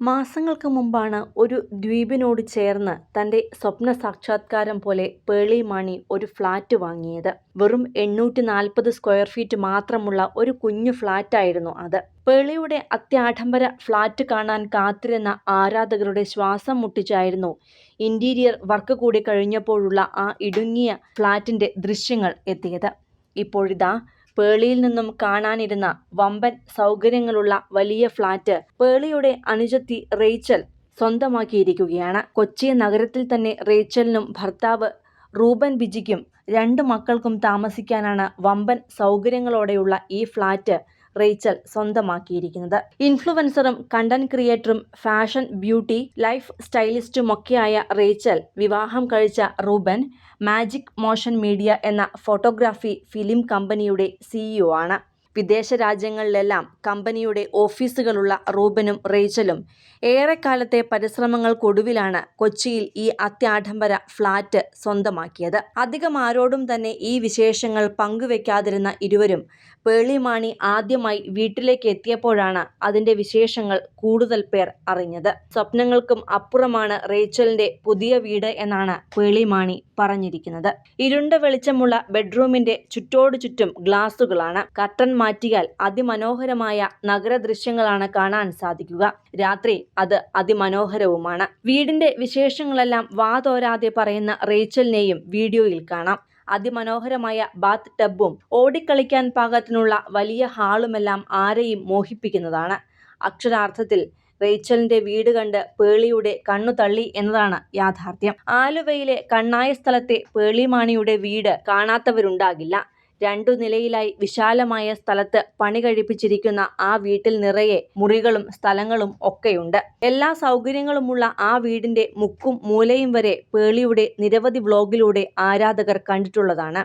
മാസങ്ങൾക്ക് മുമ്പാണ് ഒരു ദ്വീപിനോട് ചേർന്ന് തന്റെ സ്വപ്ന സാക്ഷാത്കാരം പോലെ പേളി മാണി ഒരു ഫ്ലാറ്റ് വാങ്ങിയത്. വെറും എണ്ണൂറ്റി നാൽപ്പത് സ്ക്വയർ ഫീറ്റ് മാത്രമുള്ള ഒരു കുഞ്ഞു ഫ്ളാറ്റായിരുന്നു അത്. പേളിയുടെ അത്യാഡംബര ഫ്ലാറ്റ് കാണാൻ കാത്തിരുന്ന ആരാധകരുടെ ശ്വാസം മുട്ടിച്ചായിരുന്നു ഇന്റീരിയർ വർക്ക് കൂടി കഴിഞ്ഞപ്പോഴുള്ള ആ ഇടുങ്ങിയ ഫ്ലാറ്റിന്റെ ദൃശ്യങ്ങൾ എത്തിയത്. ഇപ്പോഴിതാ പേളിയിൽ നിന്നും കാണാനിരുന്ന വമ്പൻ സൗകര്യങ്ങളുള്ള വലിയ ഫ്ളാറ്റ് പേളിയുടെ അനുജത്തി റേച്ചൽ സ്വന്തമാക്കിയിരിക്കുകയാണ്. കൊച്ചി നഗരത്തിൽ തന്നെ റേച്ചലിനും ഭർത്താവ് റൂബൻ ബിജിക്കും രണ്ട് മക്കൾക്കും താമസിക്കാനാണ് വമ്പൻ സൗകര്യങ്ങളോടെയുള്ള ഈ ഫ്ളാറ്റ് റേച്ചൽ സ്വന്തമാക്കിയിരിക്കുന്നത്. ഇൻഫ്ലുവൻസറും കണ്ടന്റ് ക്രിയേറ്ററും ഫാഷൻ ബ്യൂട്ടി ലൈഫ് സ്റ്റൈലിസ്റ്റുമൊക്കെയായ റേച്ചൽ വിവാഹം കഴിച്ച റൂബൻ മാജിക് മോഷൻ മീഡിയ എന്ന ഫോട്ടോഗ്രാഫി ഫിലിം കമ്പനിയുടെ സിഇഒ ആണ്. വിദേശ രാജ്യങ്ങളിലെല്ലാം കമ്പനിയുടെ ഓഫീസുകളുള്ള റൂബനും റേച്ചലും ഏറെക്കാലത്തെ പരിശ്രമങ്ങൾക്കൊടുവിലാണ് കൊച്ചിയിൽ ഈ അത്യാഡംബര ഫ്ളാറ്റ് സ്വന്തമാക്കിയത്. അധികം ആരോടും തന്നെ ഈ വിശേഷങ്ങൾ പങ്കുവെക്കാതിരുന്ന ഇരുവരും പേളിമാണി ആദ്യമായി വീട്ടിലേക്ക് എത്തിയപ്പോഴാണ് അതിന്റെ വിശേഷങ്ങൾ കൂടുതൽ പേർ അറിഞ്ഞത്. സ്വപ്നങ്ങൾക്കും അപ്പുറമാണ് റേച്ചലിന്റെ പുതിയ വീട് എന്നാണ് പേളിമാണി പറഞ്ഞിരിക്കുന്നത്. ഇരുണ്ട വെളിച്ചമുള്ള ബെഡ്റൂമിന്റെ ചുറ്റോടു ചുറ്റും ഗ്ലാസുകളാണ്. കർട്ടൻ മാറ്റിയാൽ അതിമനോഹരമായ നഗര ദൃശ്യങ്ങളാണ് കാണാൻ സാധിക്കുക. രാത്രി അത് അതിമനോഹരവുമാണ്. വീടിന്റെ വിശേഷങ്ങളെല്ലാം വാതോരാതെ പറയുന്ന റേച്ചലിനെയും വീഡിയോയിൽ കാണാം. അതിമനോഹരമായ ബാത്ത് ടബും ഓടിക്കളിക്കാൻ പാകത്തിനുള്ള വലിയ ഹാളുമെല്ലാം ആരെയും മോഹിപ്പിക്കുന്നതാണ്. അക്ഷരാർത്ഥത്തിൽ റേച്ചലിന്റെ വീട് കണ്ട് പേളിയുടെ കണ്ണു തള്ളി എന്നതാണ് യാഥാർത്ഥ്യം. ആലുവയിലെ കണ്ണായ സ്ഥലത്തെ പേളിമാണിയുടെ വീട് കാണാത്തവരുണ്ടാകില്ല. രണ്ടു നിലയിലായി വിശാലമായ സ്ഥലത്ത് പണി കഴിപ്പിച്ചിരിക്കുന്ന ആ വീട്ടിൽ നിറയെ മുറികളും സ്ഥലങ്ങളും ഒക്കെയുണ്ട്. എല്ലാ സൗകര്യങ്ങളുമുള്ള ആ വീടിന്റെ മുക്കും മൂലയും വരെ പേളിയുടെ നിരവധി വ്ലോഗിലൂടെ ആരാധകർ കണ്ടിട്ടുള്ളതാണ്.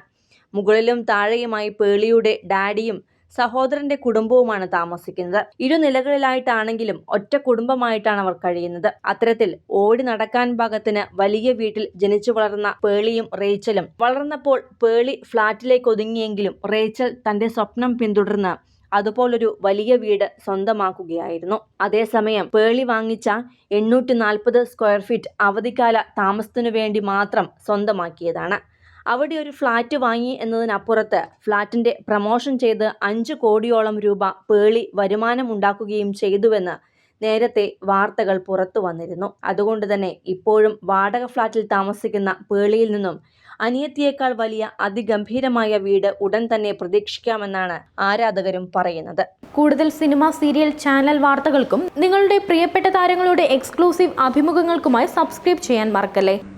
മുകളിലും താഴെയുമായി പേളിയുടെ ഡാഡിയും സഹോദരന്റെ കുടുംബവുമാണ് താമസിക്കുന്നത്. ഇരുനിലകളിലായിട്ടാണെങ്കിലും ഒറ്റ കുടുംബമായിട്ടാണ് അവർ കഴിയുന്നത്. അത്തരത്തിൽ ഓടി നടക്കാൻ ഭാഗത്തിന് വലിയ വീട്ടിൽ ജനിച്ചു വളർന്ന പേളിയും റേച്ചലും വളർന്നപ്പോൾ പേളി ഫ്ളാറ്റിലേക്കൊതുങ്ങിയെങ്കിലും റേച്ചൽ തന്റെ സ്വപ്നം പിന്തുടർന്ന് അതുപോലൊരു വലിയ വീട് സ്വന്തമാക്കുകയായിരുന്നു. അതേസമയം പേളി വാങ്ങിച്ച എണ്ണൂറ്റി നാൽപ്പത് സ്ക്വയർ ഫീറ്റ് അവധിക്കാല താമസത്തിനു വേണ്ടി മാത്രം സ്വന്തമാക്കിയതാണ്. അവിടെയൊരു ഫ്ലാറ്റ് വാങ്ങി എന്നതിനപ്പുറത്ത് ഫ്ളാറ്റിന്റെ പ്രമോഷൻ ചെയ്ത് അഞ്ച് കോടിയോളം രൂപ പേളി വരുമാനം വരുമാനമുണ്ടാക്കുകയും ചെയ്തുവെന്ന് നേരത്തെ വാർത്തകൾ പുറത്തു വന്നിരുന്നു അതുകൊണ്ട് തന്നെ ഇപ്പോഴും വാടക ഫ്ളാറ്റിൽ താമസിക്കുന്ന പേളിയിൽ നിന്നും അനിയത്തിയേക്കാൾ വലിയ അതിഗംഭീരമായ വീട് ഉടൻ തന്നെ പ്രതീക്ഷിക്കാമെന്നാണ് ആരാധകരും പറയുന്നത്. കൂടുതൽ സിനിമ, സീരിയൽ, ചാനൽ വാർത്തകൾക്കും നിങ്ങളുടെ പ്രിയപ്പെട്ട താരങ്ങളുടെ എക്സ്ക്ലൂസീവ് അഭിമുഖങ്ങൾക്കുമായി സബ്സ്ക്രൈബ് ചെയ്യാൻ മറക്കല്ലേ